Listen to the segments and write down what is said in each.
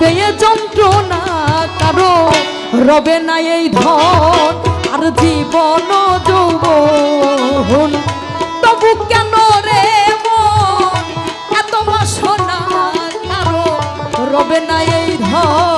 হবে যন্ত্রণা কারও, রবে না এই ধন, আর জীবন যৌবন। তবু কেন রে মন, এত বাসনা কারও, রবে না এই ধন।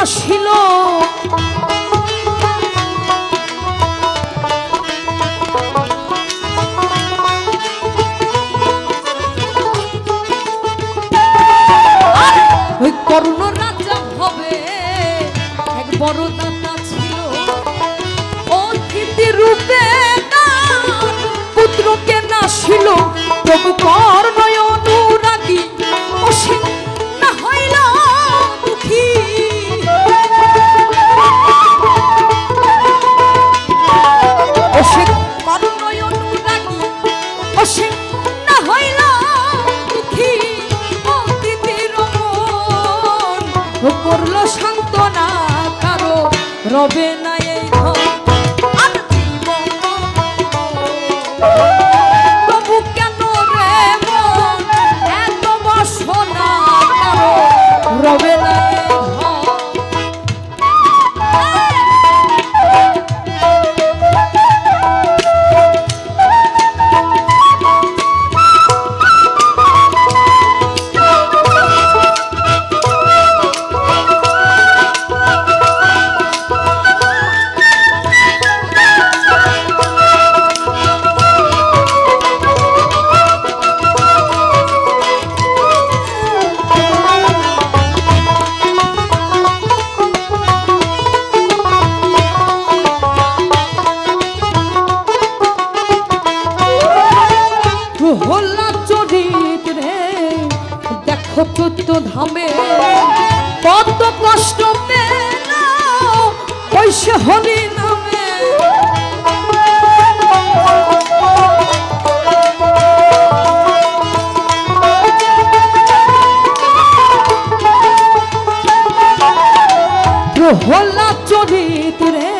নাশিল ওই করুণ রাজা ভবে এক বড় দাতা ছিল। অতিথি রূপে তার পুত্রকে নাশিল তবু কর্ণয় রবে না ধামে, কত কষ্ট পেলা ওই সে হরি নামে। হল্লা চরিত রে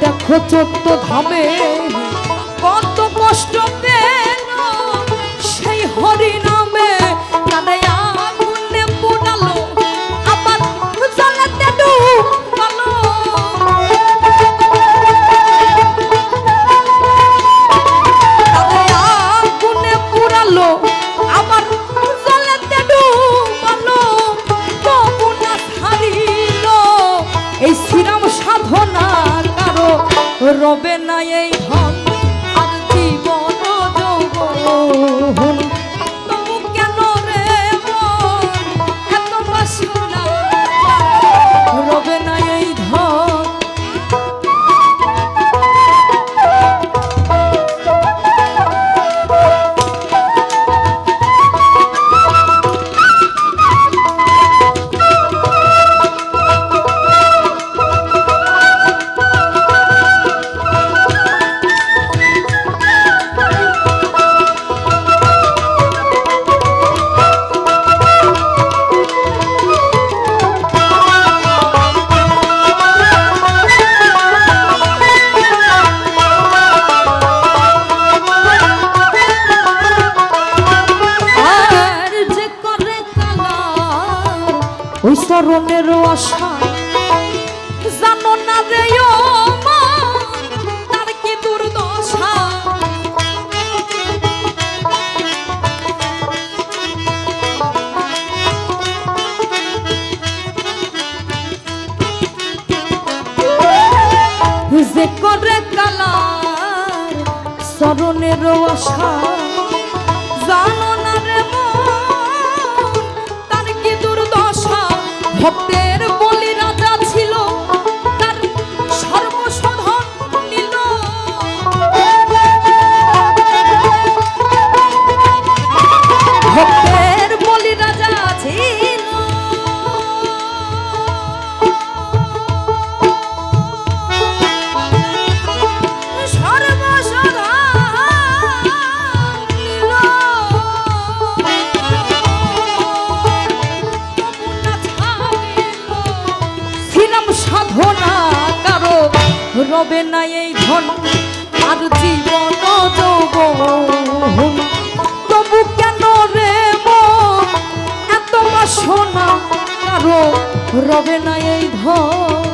দেখো চোদ্দ ধামে। কত কষ্ট ওই চরণের আশা quiero রবে না এই ধন, আর জীবন তবু কেন রে এত বাসনা কারও রবে না এই ধন।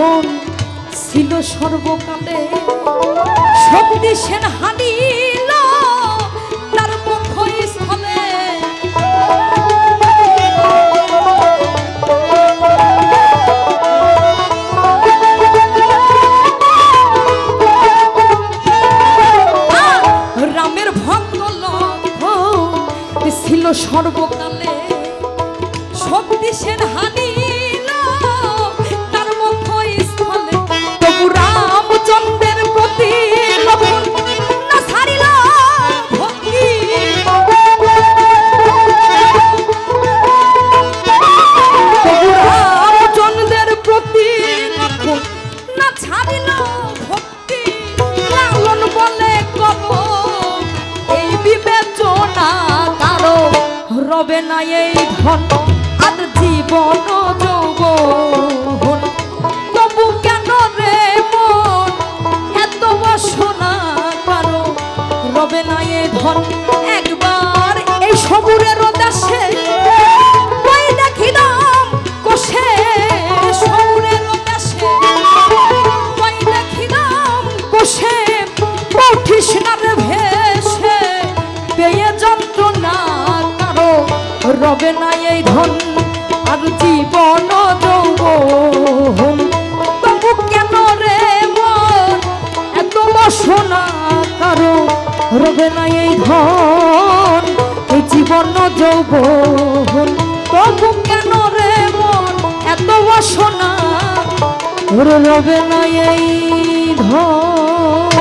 লক্ষণ ছিল সর্বকালে। সব দেশের হানিল রবে না এই ধন, আর জীবন যৌব তবু কেন রে মন? এত বাসনা কারও। রবে না এ ধন, একবার এই সবুরের দেশে রবে না এই ধন, আর জীবন যৌবন। তবু কেন রে মন, এত বাসনা কারও রবে না এই ধন, এই জীবন যৌবন। তবু কেন রে মন, এত বাসনা রবে না এই ধন।